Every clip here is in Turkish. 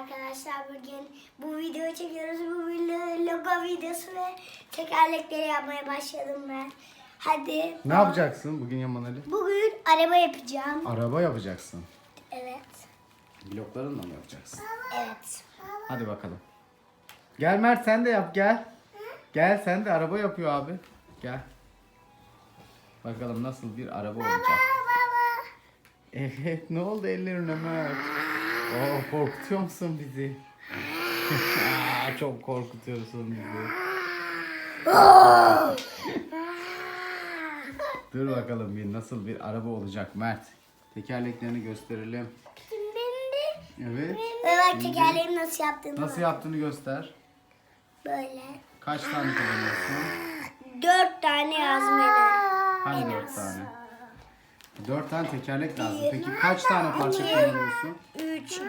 arkadaşlar bugün bu videoyu çekiyoruz. Bu video logo videosu ve tekerlekleri yapmaya başladım ben. Hadi. Ne yapacaksın bugün Yaman Ali? Bugün araba yapacağım. Araba yapacaksın. Evet. Bloklarınla mı yapacaksın? Evet. Hadi bakalım. Gel Mert sen de yap gel. Gel sen de araba yapıyor abi. Gel. Bakalım nasıl bir araba olacak. Baba. Evet ne oldu ellerine Mert? Oo korkutuyor musun bizi? Aa, Çok korkutuyorsun bizi. Dur bakalım bir nasıl bir araba olacak Mert. Tekerleklerini gösterelim. Evet. Ve bak tekerleğimi nasıl yaptığımı. Nasıl yaptığını göster. Böyle. Kaç tane kullanıyorsun? Dört tane yazmalı. Dört tane? Tekerlek lazım. Peki kaç tane parça kullanıyorsun? Üç.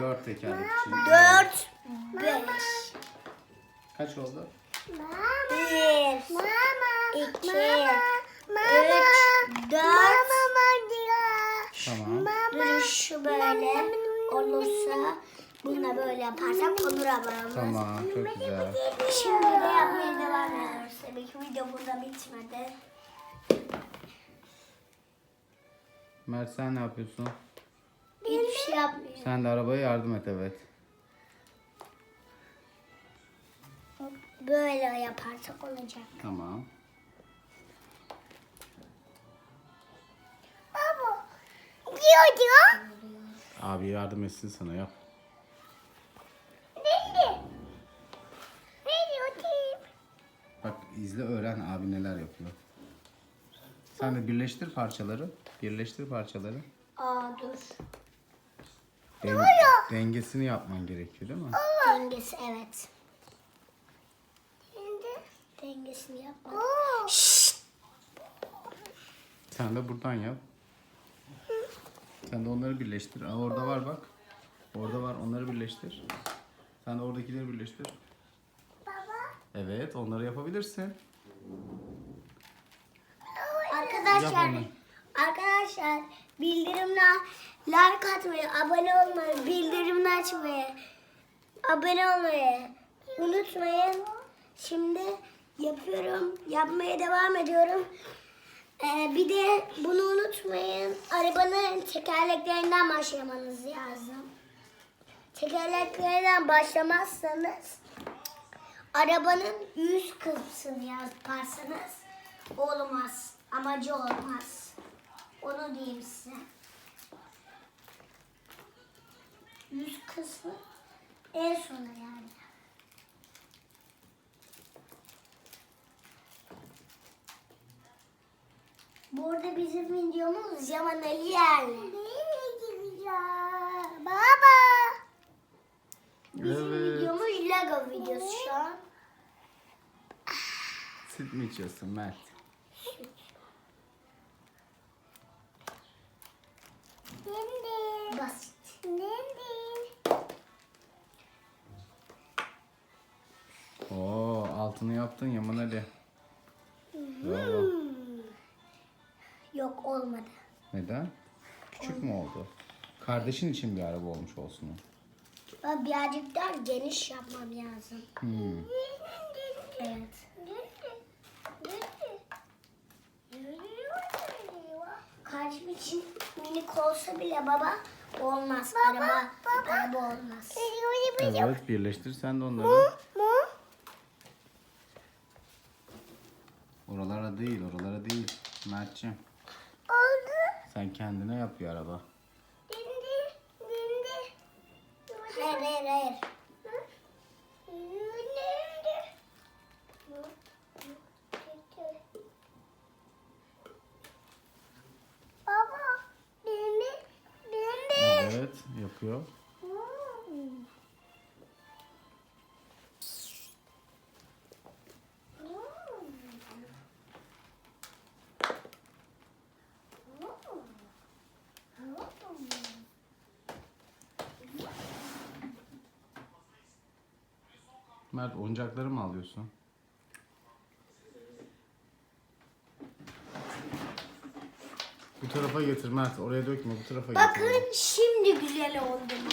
Dört tekerlek için. Dört. Beş. Kaç oldu? Bir. iki, Üç. Dört. Tamam. Dur şu böyle olursa bununla böyle yaparsak olur arabamız. Tamam çok güzel. Şimdi de yapmaya devam ediyoruz. Tabii ki video burada bitmedi. Mert sen ne yapıyorsun? Hiçbir şey yapmıyorum. Sen de arabaya yardım et evet. Böyle yaparsak olacak. Tamam. Baba. Diyor diyor. Abi yardım etsin sana yap. Ne? Ne diyor ki? Bak izle öğren abi neler yapıyor. Sen de birleştir parçaları. Birleştir parçaları. Aa dur. Den- dengesini yapman gerekiyor değil mi? Dengesi evet. Şimdi dengesini yapmak. Şşt. Sen de buradan yap. Sen de onları birleştir. Aa, orada var bak. Orada var onları birleştir. Sen de oradakileri birleştir. Baba. Evet onları yapabilirsin. Arkadaşlar, arkadaşlar bildirimler like atmayı, abone olmayı, bildirimini açmayı, abone olmayı unutmayın. Şimdi yapıyorum, yapmaya devam ediyorum. Ee, bir de bunu unutmayın. Arabanın tekerleklerinden başlamanız lazım. Tekerleklerinden başlamazsanız arabanın yüz kısmını yaparsanız olmaz. Amacı olmaz. Onu diyeyim size. Yüz kısmı en sona yani. Burada bizim videomuz Yaman Ali gideceğim? Baba. Bizim Evet. videomuz Lego videosu şu an. Süt mü içiyorsun Mert? Altını yaptın Yaman Ali. Bravo. Yok olmadı. Neden? Küçük mü oldu? Kardeşin için bir araba olmuş olsun o. Ben birazcık daha geniş yapmam lazım. Hmm. Evet. Kardeşim için minik olsa bile baba olmaz. araba, araba olmaz. Evet birleştir sen de onları. Oralara değil oralara değil. Mert'ciğim sen kendine yap bir araba. Hayır hayır hayır. Baba, dindi, dindi. Evet yapıyor. Mert oyuncakları mı alıyorsun? Bu tarafa getir Mert. Oraya dökme. Bu tarafa getir. Bakın şimdi güzel oldu mu?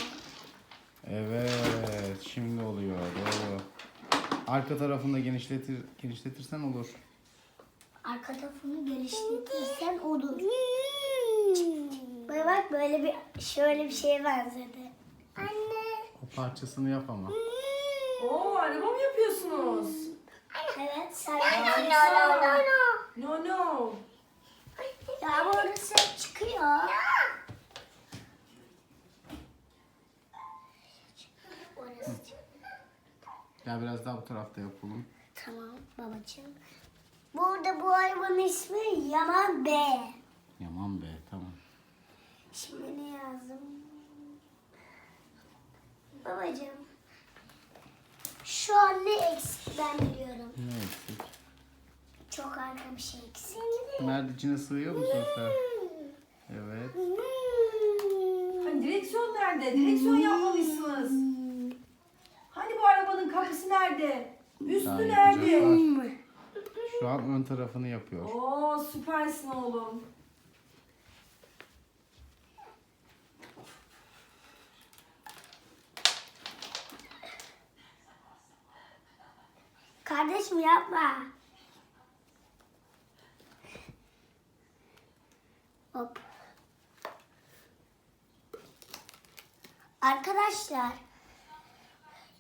Evet, şimdi oluyor. Doğru. Arka tarafını da genişletir, genişletirsen olur. Arka tarafını geliştirirsen olur. Bak bak böyle bir şöyle bir şeye benzedi. Anne. O parçasını yap ama. Oo araba mı yapıyorsunuz? Evet sen Aa, no, no, no, No no. Ya bu orası çıkıyor. Orası çıkıyor. Gel biraz daha bu tarafta yapalım. Tamam babacığım. Burada bu hayvanın ismi Yaman B. Yaman be, tamam. Şimdi ne yazdım? Babacığım. Şu an ne eksik ben biliyorum. Ne eksik? Çok arka bir şey eksik. Mert içine sığıyor musun sen? Evet. Hani direksiyon nerede? Direksiyon yapmalısınız. Hani bu arabanın kapısı nerede? Üstü Daha nerede? yapacaklar. Şu an ön tarafını yapıyor. Oo süpersin oğlum. Kardeşim yapma. Hop. Arkadaşlar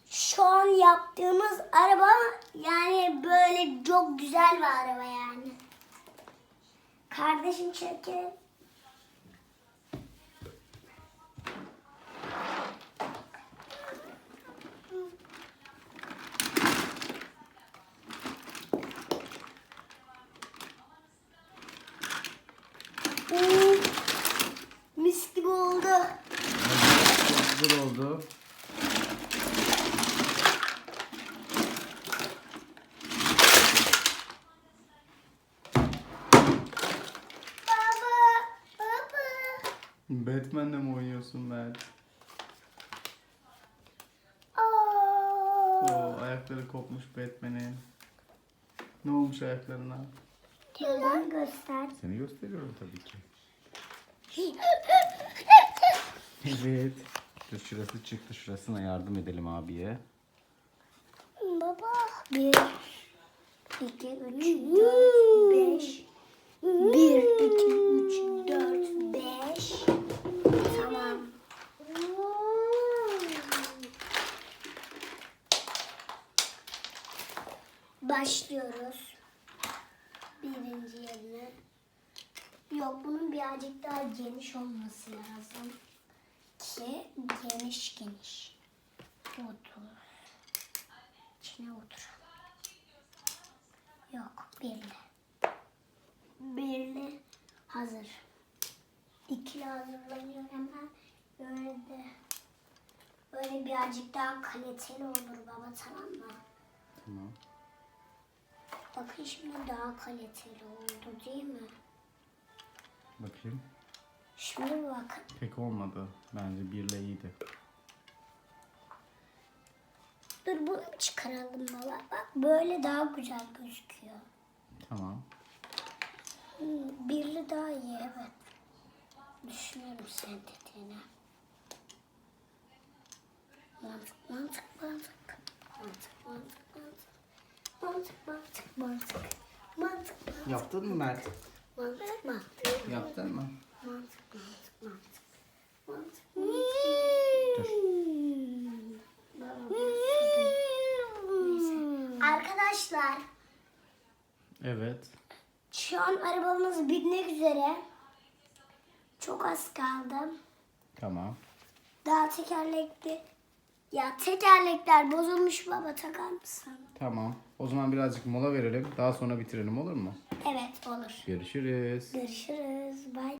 şu an yaptığımız araba yani böyle çok güzel bir araba yani. Kardeşim çekin. Oo, mis gibi oldu. Hazır oldu. Baba, baba. Batman'le mi oynuyorsun Mert? Oo, ayakları kopmuş Batman'in. Ne olmuş ayaklarına? Yolunu göster. Seni gösteriyorum tabii ki. Evet. Dur şurası çıktı. Şurasına yardım edelim abiye. Baba. Bir, iki, üç, dört, beş. Bir, iki, üç, dört, beş. Tamam. Başlıyoruz. Birinci yerine. Yok bunun birazcık daha geniş olması lazım. Ki geniş geniş. Otur. İçine otur. Yok birli. Birli hazır. İkili hazırlanıyor hemen. Böyle de böyle birazcık daha kaliteli olur baba tamam mı? Tamam. Bakın şimdi daha kaliteli oldu değil mi? Bakayım. Şimdi bakın. Pek olmadı. Bence birle iyiydi. Dur bunu çıkaralım baba. Bak böyle daha güzel gözüküyor. Tamam. Hmm, birli daha iyi evet. Düşünüyorum sen dediğini. Mantık, mantık, mantık. Mantık, mantık, mantık. Mantık, mantık, mantık. Mantık, mantık, Yaptın mı Mert? mantık, mantık. Yaptın mı? Mantık, mantık, mantık. Mantık, Dur. Neyse. Arkadaşlar Evet. şu an arabamız bitmek üzere. Çok az kaldı. Tamam. Daha tekerlekli. Ya tekerlekler bozulmuş baba takar mısın? Tamam. O zaman birazcık mola verelim. Daha sonra bitirelim olur mu? Evet olur. Görüşürüz. Görüşürüz. Bye.